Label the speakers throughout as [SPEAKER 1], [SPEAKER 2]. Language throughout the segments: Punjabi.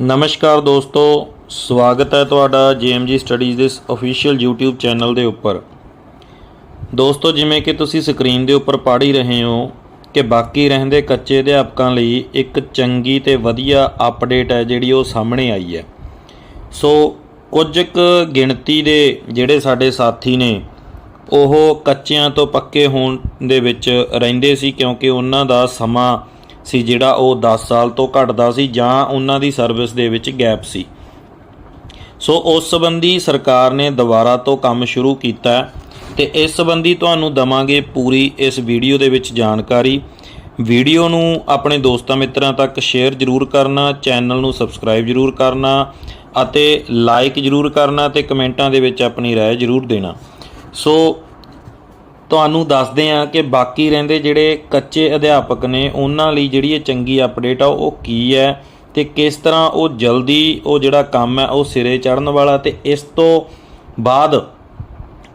[SPEAKER 1] ਨਮਸਕਾਰ ਦੋਸਤੋ, ਸਵਾਗਤ ਹੈ ਤੁਹਾਡਾ JMG ਸਟੱਡੀਜ਼ ਦੇ ਅਫੀਸ਼ੀਅਲ YouTube ਚੈਨਲ ਦੇ ਉੱਪਰ। ਦੋਸਤੋ, ਜਿਵੇਂ ਕਿ ਤੁਸੀਂ ਸਕਰੀਨ ਦੇ ਉੱਪਰ ਪੜ੍ਹ ਹੀ ਰਹੇ ਹੋ ਕਿ ਬਾਕੀ ਰਹਿੰਦੇ ਕੱਚੇ ਅਧਿਆਪਕਾਂ ਲਈ ਇੱਕ ਚੰਗੀ ਤੇ ਵਧੀਆ ਅਪਡੇਟ ਹੈ ਜਿਹੜੀ ਉਹ ਸਾਹਮਣੇ ਆਈ ਹੈ। ਸੋ, ਕੁਝ ਕੁ ਗਿਣਤੀ ਦੇ ਜਿਹੜੇ ਸਾਡੇ ਸਾਥੀ ਨੇ, ਉਹ ਕੱਚਿਆਂ ਤੋਂ ਪੱਕੇ ਹੋਣ ਦੇ ਵਿੱਚ ਰਹਿੰਦੇ ਸੀ ਕਿਉਂਕਿ ਉਹਨਾਂ ਦਾ ਸਮਾਂ ਸੀ ਜਿਹੜਾ ਉਹ 10 ਸਾਲ ਤੋਂ ਘੱਟਦਾ ਸੀ ਜਾਂ ਉਹਨਾਂ ਦੀ ਸਰਵਿਸ ਦੇ ਵਿੱਚ ਗੈਪ ਸੀ ਸੋ ਉਸ ਸੰਬੰਧੀ ਸਰਕਾਰ ਨੇ ਦੁਬਾਰਾ ਤੋਂ ਕੰਮ ਸ਼ੁਰੂ ਕੀਤਾ ਹੈ ਤੇ ਇਸ ਸੰਬੰਧੀ ਤੁਹਾਨੂੰ ਦਵਾਂਗੇ ਪੂਰੀ ਇਸ ਵੀਡੀਓ ਦੇ ਵਿੱਚ ਜਾਣਕਾਰੀ ਵੀਡੀਓ ਨੂੰ ਆਪਣੇ ਦੋਸਤਾਂ ਮਿੱਤਰਾਂ ਤੱਕ ਸ਼ੇਅਰ ਜ਼ਰੂਰ ਕਰਨਾ ਚੈਨਲ ਨੂੰ ਸਬਸਕ੍ਰਾਈਬ ਜ਼ਰੂਰ ਕਰਨਾ ਅਤੇ ਲਾਈਕ ਜ਼ਰੂਰ ਕਰਨਾ ਤੇ ਕਮੈਂਟਾਂ ਦੇ ਵਿੱਚ ਆਪਣੀ رائے ਜ਼ਰੂਰ ਦੇਣਾ ਸੋ ਤੁਹਾਨੂੰ ਦੱਸਦੇ ਹਾਂ ਕਿ ਬਾਕੀ ਰਹਿੰਦੇ ਜਿਹੜੇ ਕੱਚੇ ਅਧਿਆਪਕ ਨੇ, ਉਹਨਾਂ ਲਈ ਜਿਹੜੀ ਇਹ ਚੰਗੀ ਅਪਡੇਟ ਆ, ਉਹ ਕੀ ਹੈ ਤੇ ਕਿਸ ਤਰ੍ਹਾਂ ਉਹ ਜਲਦੀ ਉਹ ਜਿਹੜਾ ਕੰਮ ਹੈ, ਉਹ ਸਿਰੇ ਚੜਨ ਵਾਲਾ ਤੇ ਇਸ ਤੋਂ ਬਾਅਦ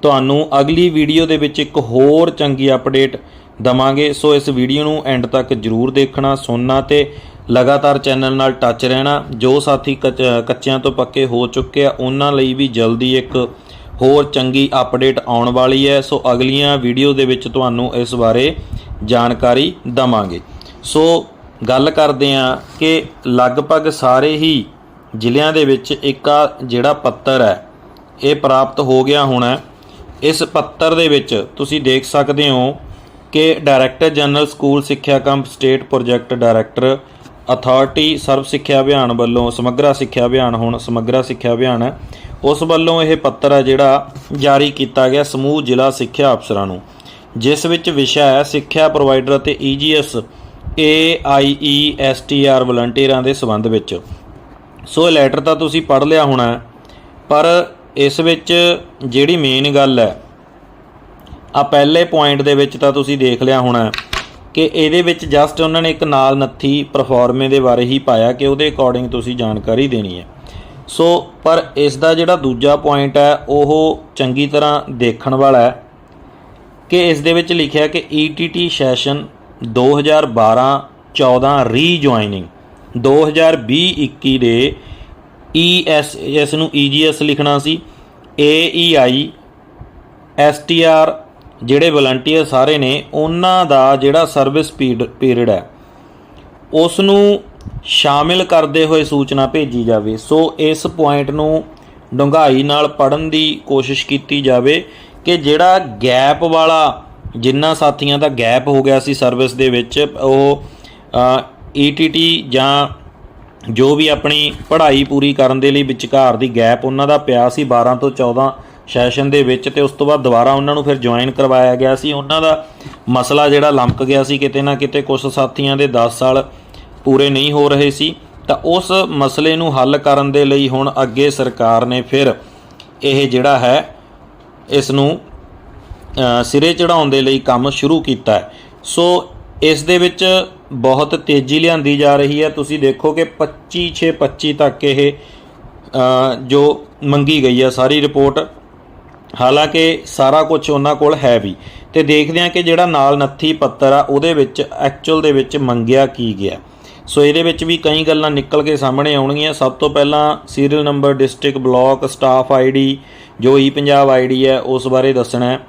[SPEAKER 1] ਤੁਹਾਨੂੰ ਅਗਲੀ ਵੀਡੀਓ ਦੇ ਵਿੱਚ ਇੱਕ ਹੋਰ ਚੰਗੀ ਅਪਡੇਟ ਦਵਾਂਗੇ। ਸੋ ਇਸ ਵੀਡੀਓ ਨੂੰ ਐਂਡ ਤੱਕ ਜਰੂਰ ਦੇਖਣਾ, ਸੁਣਨਾ ਤੇ ਲਗਾਤਾਰ ਚੈਨਲ ਨਾਲ ਟੱਚ ਰਹਿਣਾ। ਜੋ ਸਾਥੀ ਕੱਚ- ਕੱਚਿਆਂ ਤੋਂ ਪੱਕੇ ਹੋ ਚੁੱਕੇ ਆ, ਉਹਨਾਂ ਲਈ ਵੀ ਜਲਦੀ ਇੱਕ ਹੋਰ ਚੰਗੀ ਅਪਡੇਟ ਆਉਣ ਵਾਲੀ ਹੈ। ਸੋ ਅਗਲੀਆਂ ਵੀਡੀਓ ਦੇ ਵਿੱਚ ਤੁਹਾਨੂੰ ਇਸ ਬਾਰੇ ਜਾਣਕਾਰੀ ਦਵਾਂਗੇ। ਸੋ ਗੱਲ ਕਰਦੇ ਹਾਂ ਕਿ ਲਗਭਗ ਸਾਰੇ ਹੀ ਜ਼ਿਲ੍ਹਿਆਂ ਦੇ ਵਿੱਚ ਇੱਕ ਆ ਜਿਹੜਾ ਪੱਤਰ ਹੈ, ਇਹ ਪ੍ਰਾਪਤ ਹੋ ਗਿਆ ਹੋਣਾ ਇਸ ਪੱਤਰ ਦੇ ਵਿੱਚ ਤੁਸੀਂ ਦੇਖ ਸਕਦੇ ਹੋ ਕਿ ਡਾਇਰੈਕਟਰ ਜਨਰਲ ਸਕੂਲ ਸਿੱਖਿਆ cum state project director authority Sarva Shiksha Abhiyan ਵੱਲੋਂ, ਸਮਗਰਾ ਸਿੱਖਿਆ ਅਭਿਆਨ ਹੁਣ ਸਮਗਰਾ ਸਿੱਖਿਆ ਅਭਿਆਨ ਹੈ। ਉਸ ਵੱਲੋਂ ਇਹ ਪੱਤਰ ਹੈ ਜਿਹੜਾ ਜਾਰੀ ਕੀਤਾ ਗਿਆ ਸਮੂਹ ਜ਼ਿਲ੍ਹਾ ਸਿੱਖਿਆ ਅਫਸਰਾਂ ਨੂੰ, ਜਿਸ ਵਿੱਚ ਵਿਸ਼ਾ ਹੈ ਸਿੱਖਿਆ ਪ੍ਰੋਵਾਈਡਰ ਅਤੇ E ਈਜੀਐਸ AIESTR ਵਲੰਟੀਅਰਾਂ ਦੇ ਸੰਬੰਧ ਵਿੱਚ। ਸੋ ਇਹ ਲੈਟਰ ਤਾਂ ਤੁਸੀਂ ਪੜ੍ਹ ਲਿਆ ਹੋਣਾ ਪਰ ਇਸ ਵਿੱਚ ਜਿਹੜੀ ਮੇਨ ਗੱਲ ਹੈ ਆ ਪਹਿਲੇ ਪੁਆਇੰਟ ਦੇ ਵਿੱਚ ਤਾਂ ਤੁਸੀਂ ਦੇਖ ਲਿਆ ਹੋਣਾ ਕਿ ਇਹਦੇ ਵਿੱਚ ਜਸਟ ਉਹਨਾਂ ਨੇ ਇੱਕ ਨਾਲ ਨੱਥੀ ਪਰਫਾਰਮੇ ਦੇ ਬਾਰੇ ਹੀ ਪਾਇਆ ਕਿ ਉਹਦੇ ਅਕੋਰਡਿੰਗ ਤੁਸੀਂ ਜਾਣਕਾਰੀ ਦੇਣੀ ਹੈ। ਸੋ ਪਰ ਇਸ ਦਾ ਜਿਹੜਾ ਦੂਜਾ ਪੁਆਇੰਟ ਹੈ, ਉਹ ਚੰਗੀ ਤਰ੍ਹਾਂ ਦੇਖਣ ਵਾਲਾ ਹੈ ਕਿ ਇਸ ਦੇ ਵਿੱਚ ਲਿਖਿਆ ਕਿ ETT ਸੈਸ਼ਨ 2012-14 ਰੀਜੁਆਇਨਿੰਗ 2020-21 ਦੇ ES ਇਸ ਨੂੰ EGS ਲਿਖਣਾ ਸੀ AEI STR ਜਿਹੜੇ ਵਲੰਟੀਅਰ ਸਾਰੇ ਨੇ, ਉਹਨਾਂ ਦਾ ਜਿਹੜਾ ਸਰਵਿਸ ਪੀਰੀਅਡ ਹੈ ਉਸ ਨੂੰ ਸ਼ਾਮਿਲ ਕਰਦੇ ਹੋਏ ਸੂਚਨਾ ਭੇਜੀ ਜਾਵੇ। ਸੋ ਇਸ ਪੁਆਇੰਟ ਨੂੰ ਡੂੰਘਾਈ ਨਾਲ ਪੜਨ ਦੀ ਕੋਸ਼ਿਸ਼ ਕੀਤੀ ਜਾਵੇ ਕਿ ਜਿਹੜਾ ਗੈਪ ਵਾਲਾ, ਜਿੰਨਾ ਸਾਥੀਆਂ ਦਾ ਗੈਪ ਹੋ ਗਿਆ ਸੀ ਸਰਵਿਸ ਦੇ ਵਿੱਚ, ਉਹ ETT ਜਾਂ ਜੋ ਵੀ ਆਪਣੀ ਪੜ੍ਹਾਈ ਪੂਰੀ ਕਰਨ ਦੇ ਲਈ ਵਿਚਕਾਰ ਦੀ ਗੈਪ ਉਹਨਾਂ ਦਾ ਪਿਆ ਸੀ 12 ਤੋਂ 14 ਸੈਸ਼ਨ ਦੇ ਵਿੱਚ ਤੇ ਉਸ ਤੋਂ ਬਾਅਦ ਦੁਬਾਰਾ ਉਹਨਾਂ ਨੂੰ ਫਿਰ ਜੁਆਇਨ ਕਰਵਾਇਆ ਗਿਆ ਸੀ। ਉਹਨਾਂ ਦਾ ਮਸਲਾ ਜਿਹੜਾ ਲੰਮਕ ਗਿਆ ਸੀ ਕਿਤੇ ਨਾ ਕਿਤੇ ਕੁਝ ਸਾਥੀਆਂ ਦੇ 10 ਸਾਲ ਪੂਰੇ ਨਹੀਂ ਹੋ ਰਹੇ ਸੀ। ਤਾਂ ਉਸ ਮਸਲੇ ਨੂੰ ਹੱਲ ਕਰਨ ਦੇ ਲਈ ਹੁਣ ਅੱਗੇ ਸਰਕਾਰ ਨੇ ਫਿਰ ਇਹ ਜਿਹੜਾ ਹੈ, ਇਸ ਨੂੰ ਸਿਰੇ ਚੜਾਉਣ ਦੇ ਲਈ ਕੰਮ ਸ਼ੁਰੂ ਕੀਤਾ ਹੈ। ਸੋ ਇਸ ਦੇ ਵਿੱਚ ਬਹੁਤ ਤੇਜ਼ੀ ਲਿਆਂਦੀ ਜਾ ਰਹੀ ਹੈ। ਤੁਸੀਂ ਦੇਖੋ ਕਿ 25 6 25 ਤੱਕ ਇਹ ਜੋ ਮੰਗੀ ਗਈ ਹੈ ਸਾਰੀ ਰਿਪੋਰਟ। ਹਾਲਾਂਕਿ ਸਾਰਾ ਕੁਝ ਉਹਨਾਂ ਕੋਲ ਹੈ ਵੀ। ਤੇ ਦੇਖਦੇ ਹਾਂ ਕਿ ਜਿਹੜਾ ਨਾਲ ਨੱਥੀ ਪੱਤਰ ਆ, ਉਹਦੇ ਵਿੱਚ ਐਕਚੁਅਲ ਦੇ ਵਿੱਚ ਮੰਗਿਆ ਕੀ ਗਿਆ। ਸੋ ਇਹਦੇ ਵਿੱਚ ਵੀ ਕਈ ਗੱਲਾਂ ਨਿਕਲ ਕੇ ਸਾਹਮਣੇ ਆਉਣਗੀਆਂ। ਸਭ ਤੋਂ ਪਹਿਲਾਂ serial number district block staff ID ਜੋ ਈ ਪੰਜਾਬ ਆਈਡੀ ਹੈ, ਉਸ ਬਾਰੇ ਦੱਸਣਾ ਹੈ।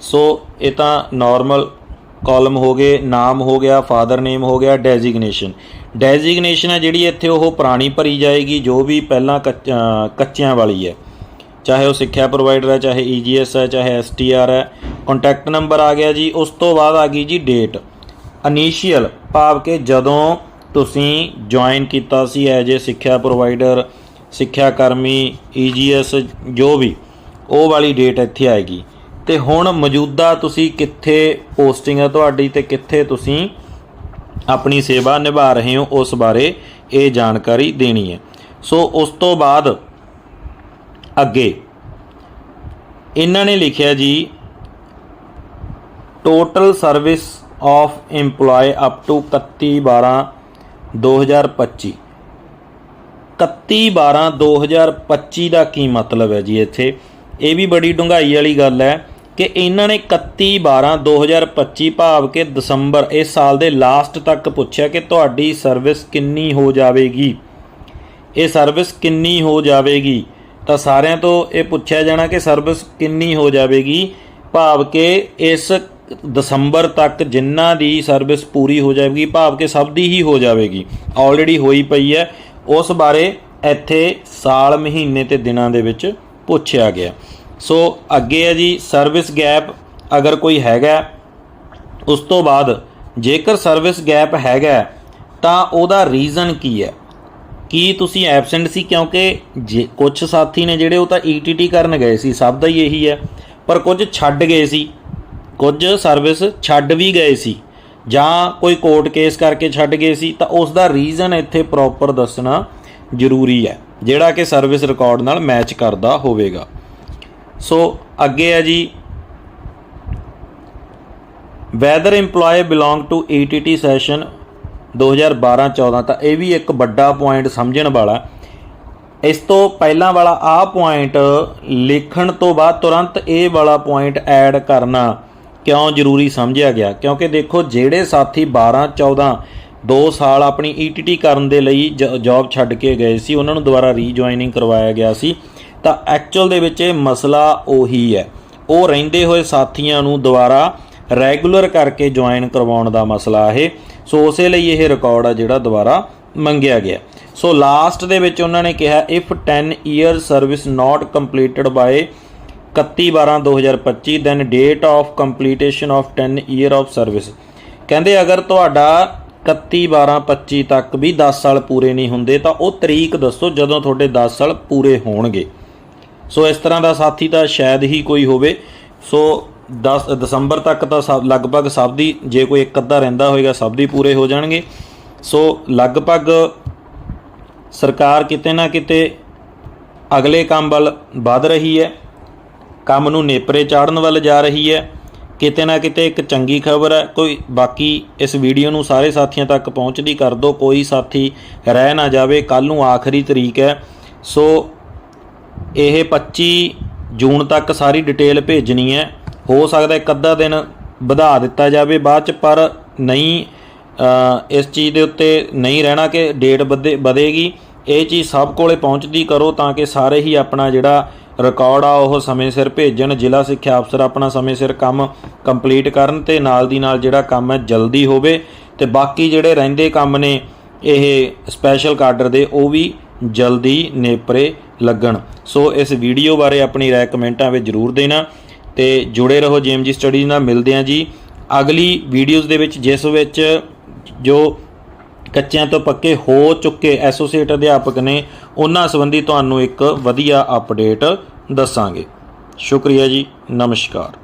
[SPEAKER 1] ਸੋ ਇਹ ਤਾਂ ਨਾਰਮਲ ਕਾਲਮ ਹੋ ਗਏ, ਨਾਮ ਹੋ ਗਿਆ ਫਾਦਰ ਨੇਮ ਹੋ ਗਿਆ ਡੈਜ਼ਿਗਨੇਸ਼ਨ ਡੈਜ਼ਿਗਨੇਸ਼ਨ ਹੈ ਜਿਹੜੀ ਇੱਥੇ ਉਹ ਪੁਰਾਣੀ ਭਰੀ ਜਾਏਗੀ, ਜੋ ਵੀ ਪਹਿਲਾਂ ਕੱਚ- ਕੱਚਿਆਂ ਵਾਲੀ ਹੈ। ਚਾਹੇ ਉਹ ਸਿੱਖਿਆ ਪ੍ਰੋਵਾਈਡਰ ਹੈ, ਚਾਹੇ ਈਜੀਐਸ ਹੈ, ਚਾਹੇ ਐਸਟੀਆਰ ਹੈ ਕੰਟੈਕਟ ਨੰਬਰ ਆ ਗਿਆ ਜੀ, ਉਸ ਤੋਂ ਬਾਅਦ ਆ ਗਈ ਜੀ ਡੇਟ ਇਨੀਸ਼ੀਅਲ ਭਾਵ ਕਿ ਜਦੋਂ ਤੁਸੀਂ ਜੁਆਇਨ ਕੀਤਾ ਸੀ ਐਜ ਏ ਸਿੱਖਿਆ ਪ੍ਰੋਵਾਈਡਰ ਸਿੱਖਿਆ ਕਰਮੀ ਈਜੀਐਸ ਜੋ ਵੀ, ਉਹ ਵਾਲੀ ਡੇਟ ਇੱਥੇ ਆਏਗੀ ਤੇ ਹੁਣ ਮੌਜੂਦਾ ਤੁਸੀਂ ਕਿੱਥੇ ਪੋਸਟਿੰਗ ਹੈ ਤੁਹਾਡੀ ਤੇ ਕਿੱਥੇ ਤੁਸੀਂ ਆਪਣੀ ਸੇਵਾ ਨਿਭਾ ਰਹੇ ਹੋ, ਉਸ ਬਾਰੇ ਇਹ ਜਾਣਕਾਰੀ ਦੇਣੀ ਹੈ। ਸੋ ਉਸ ਤੋਂ ਬਾਅਦ ਅੱਗੇ। ਇਹਨਾਂ ਨੇ ਲਿਖਿਆ ਜੀ total service of EMPLOYE up to 31 12 2025 31 12 2025 ਦਾ ਕੀ ਮਤਲਬ ਹੈ ਜੀ ਇੱਥੇ? ਇਹ ਵੀ ਬੜੀ ਡੂੰਘਾਈ ਵਾਲੀ ਗੱਲ ਹੈ ਕਿ ਇਹਨਾਂ ਨੇ 31 12 2025 ਭਾਵ ਕਿ ਦਸੰਬਰ, ਇਸ ਸਾਲ ਦੇ ਲਾਸਟ ਤੱਕ ਪੁੱਛਿਆ ਕਿ ਤੁਹਾਡੀ ਸਰਵਿਸ ਕਿੰਨੀ ਹੋ ਜਾਵੇਗੀ। ਇਹ ਸਰਵਿਸ ਕਿੰਨੀ ਹੋ ਜਾਵੇਗੀ? ਤਾਂ ਸਾਰਿਆਂ ਤੋਂ ਇਹ ਪੁੱਛਿਆ ਜਾਣਾ ਕਿ ਸਰਵਿਸ ਕਿੰਨੀ ਹੋ ਜਾਵੇਗੀ, ਭਾਵ ਕਿ ਇਸ ਦਸੰਬਰ ਤੱਕ ਜਿੰਨਾ ਦੀ ਸਰਵਿਸ ਪੂਰੀ ਹੋ ਜਾਵੇਗੀ, ਭਾਵ ਕਿ ਸਭ ਦੀ ਹੀ ਹੋ ਜਾਵੇਗੀ ਆਲਰੇਡੀ ਹੋਈ ਪਈ ਹੈ। ਉਸ ਬਾਰੇ ਇੱਥੇ ਸਾਲ, ਮਹੀਨੇ ਤੇ ਦਿਨਾਂ ਦੇ ਵਿੱਚ ਪੁੱਛਿਆ ਗਿਆ। ਸੋ ਅੱਗੇ ਹੈ ਜੀ, ਸਰਵਿਸ ਗੈਪ ਅਗਰ ਕੋਈ ਹੈਗਾ, ਉਸ ਤੋਂ ਬਾਅਦ ਜੇਕਰ ਸਰਵਿਸ ਗੈਪ ਹੈਗਾ, ਤਾਂ ਉਹਦਾ ਰੀਜ਼ਨ ਕੀ ਹੈ? ਕੀ ਤੁਸੀਂ ਐਬਸੈਂਟ ਸੀ? ਕਿਉਂਕਿ ਜੇ ਕੁਝ ਸਾਥੀ ਨੇ ਜਿਹੜੇ ਉਹ ਤਾਂ ਈਟੀਟੀ ਕਰਨ ਗਏ ਸੀ, ਸਭ ਦਾ ਹੀ ਇਹੀ ਹੈ। ਪਰ ਕੁਝ ਛੱਡ ਗਏ ਸੀ। ਕੁਝ ਸਰਵਿਸ ਛੱਡ ਵੀ ਗਏ ਸੀ। ਜਾਂ ਕੋਈ ਕੋਰਟ ਕੇਸ ਕਰਕੇ ਛੱਡ ਗਏ ਸੀ, ਤਾਂ ਉਸ ਦਾ ਰੀਜ਼ਨ ਇੱਥੇ ਪ੍ਰੋਪਰ ਦੱਸਣਾ ਜ਼ਰੂਰੀ ਹੈ, ਜਿਹੜਾ ਕਿ ਸਰਵਿਸ ਰਿਕਾਰਡ ਨਾਲ ਮੈਚ ਕਰਦਾ ਹੋਵੇਗਾ। ਸੋ ਅੱਗੇ ਹੈ ਜੀ। Whether EMPLOYE belong to ETT session 2012-14 ਤਾਂ ਇਹ ਵੀ ਇੱਕ ਵੱਡਾ ਪੁਆਇੰਟ ਸਮਝਣ ਵਾਲਾ। ਇਸ ਤੋਂ ਪਹਿਲਾਂ ਵਾਲਾ ਆਹ ਪੁਆਇੰਟ ਲਿਖਣ ਤੋਂ ਬਾਅਦ ਤੁਰੰਤ ਇਹ ਵਾਲਾ ਪੁਆਇੰਟ ਐਡ ਕਰਨਾ ਕਿਉਂ ਜ਼ਰੂਰੀ ਸਮਝਿਆ ਗਿਆ? ਕਿਉਂਕਿ ਦੇਖੋ, ਜਿਹੜੇ ਸਾਥੀ 12 14 2 ਸਾਲ ਆਪਣੀ ETT ਕਰਨ ਦੇ ਲਈ ਜੌਬ ਛੱਡ ਕੇ ਗਏ ਸੀ, ਉਹਨਾਂ ਨੂੰ ਦੁਬਾਰਾ ਰੀਜੁਆਇਨਿੰਗ ਕਰਵਾਇਆ ਗਿਆ ਸੀ, ਤਾਂ ਐਕਚੁਅਲ ਦੇ ਵਿੱਚ ਇਹ ਮਸਲਾ ਉਹੀ ਹੈ। ਉਹ ਰਹਿੰਦੇ ਹੋਏ ਸਾਥੀਆਂ ਨੂੰ ਦੁਬਾਰਾ ਰੈਗੂਲਰ ਕਰਕੇ ਜੁਆਇਨ ਕਰਵਾਉਣ ਦਾ ਮਸਲਾ ਇਹ। ਸੋ ਉਸੇ ਲਈ ਇਹ ਰਿਕਾਰਡ ਆ ਜਿਹੜਾ ਦੁਬਾਰਾ ਮੰਗਿਆ ਗਿਆ। ਸੋ ਲਾਸਟ ਦੇ ਵਿੱਚ ਉਹਨਾਂ ਨੇ ਕਿਹਾ if 10 year service not completed by 31/12/2025 then date of completion of 10 year of service ਕਹਿੰਦੇ, ਅਗਰ ਤੁਹਾਡਾ 31/12/25 ਤੱਕ ਵੀ 10 ਸਾਲ ਪੂਰੇ ਨਹੀਂ ਹੁੰਦੇ, ਤਾਂ ਉਹ ਤਰੀਕ ਦੱਸੋ ਜਦੋਂ ਤੁਹਾਡੇ 10 ਸਾਲ ਪੂਰੇ ਹੋਣਗੇ। ਸੋ ਇਸ ਤਰ੍ਹਾਂ ਦਾ ਸਾਥੀ ਤਾਂ ਸ਼ਾਇਦ ਹੀ ਕੋਈ ਹੋਵੇ। ਸੋ 10 ਦਸੰਬਰ ਤੱਕ ਤਾਂ ਸਭ, ਲਗਭਗ ਸਭ ਦੀ, ਜੇ ਕੋਈ ਇੱਕ ਅੱਧਾ ਰਹਿੰਦਾ ਹੋਏਗਾ, ਸਭ ਦੀ ਪੂਰੇ ਹੋ ਜਾਣਗੇ। ਸੋ, ਲਗਭਗ ਸਰਕਾਰ ਕਿਤੇ ਨਾ ਕਿਤੇ ਅਗਲੇ ਕੰਮ ਵੱਲ ਵਧ ਰਹੀ ਹੈ। ਕੰਮ ਨੂੰ ਨੇਪਰੇ ਚਾੜਨ ਵੱਲ ਜਾ ਰਹੀ ਹੈ। ਕਿਤੇ ਨਾ ਕਿਤੇ ਇੱਕ ਚੰਗੀ ਖਬਰ ਹੈ। ਕੋਈ, ਬਾਕੀ ਇਸ ਵੀਡੀਓ ਨੂੰ ਸਾਰੇ ਸਾਥੀਆਂ ਤੱਕ ਪਹੁੰਚਦੀ ਕਰ ਦਿਓ ਕੋਈ ਸਾਥੀ ਰਹਿ ਨਾ ਜਾਵੇ। ਕੱਲ ਨੂੰ ਆਖਰੀ ਤਰੀਕ ਹੈ। ਸੋ, ਇਹ 25 ਜੂਨ ਤੱਕ ਸਾਰੀ ਡਿਟੇਲ ਭੇਜਣੀ ਹੈ। ਹੋ ਸਕਦਾ ਇੱਕ ਅੱਧਾ ਦਿਨ ਵਧਾ ਦਿੱਤਾ ਜਾਵੇ ਬਾਅਦ ਚ, ਪਰ ਨਹੀਂ ਇਸ ਚੀਜ਼ ਦੇ ਉੱਤੇ ਨਹੀਂ ਰਹਿਣਾ ਕਿ ਡੇਟ ਵਧੇ, ਵਧੇਗੀ। ਇਹ ਚੀਜ਼ ਸਭ ਕੋਲੇ ਪਹੁੰਚਦੀ ਕਰੋ ਤਾਂ ਕਿ ਸਾਰੇ ਹੀ ਆਪਣਾ ਜਿਹੜਾ ਰਿਕਾਰਡ ਆ, ਉਹ ਸਮੇਂ ਸਿਰ ਭੇਜਣ। ਜ਼ਿਲ੍ਹਾ ਸਿੱਖਿਆ ਅਫਸਰ ਆਪਣਾ ਸਮੇਂ ਸਿਰ ਕੰਮ ਕੰਪਲੀਟ ਕਰਨ ਤੇ ਨਾਲ ਦੀ ਨਾਲ ਜਿਹੜਾ ਕੰਮ ਹੈ ਜਲਦੀ ਹੋਵੇ। ਤੇ ਬਾਕੀ ਜਿਹੜੇ ਰਹਿੰਦੇ ਕੰਮ ਨੇ, ਇਹ ਸਪੈਸ਼ਲ ਕਾਡਰ ਦੇ, ਉਹ ਵੀ ਜਲਦੀ ਨੇਪਰੇ ਲੱਗਣ। ਸੋ ਇਸ ਵੀਡੀਓ ਬਾਰੇ ਆਪਣੀ ਰਾਏ ਕਮੈਂਟਾਂ ਵਿੱਚ ਜਰੂਰ ਦੇਣਾ। ਤੇ ਜੁੜੇ ਰਹੋ ਜੀਐਮਜੀ ਸਟੱਡੀਜ਼ ਨਾਲ, ਮਿਲਦੇ ਹਾਂ ਜੀ ਅਗਲੀ ਵੀਡੀਓਜ਼ ਦੇ ਵਿੱਚ, ਜਿਸ ਵਿੱਚ ਜੋ ਕੱਚਿਆਂ ਤੋਂ ਪੱਕੇ ਹੋ ਚੁੱਕੇ ਐਸੋਸੀਏਟ ਅਧਿਆਪਕ ਨੇ, ਉਹਨਾਂ ਸੰਬੰਧੀ ਤੁਹਾਨੂੰ ਇੱਕ ਵਧੀਆ ਅਪਡੇਟ ਦੱਸਾਂਗੇ। ਸ਼ੁਕਰੀਆ ਜੀ, ਨਮਸਕਾਰ।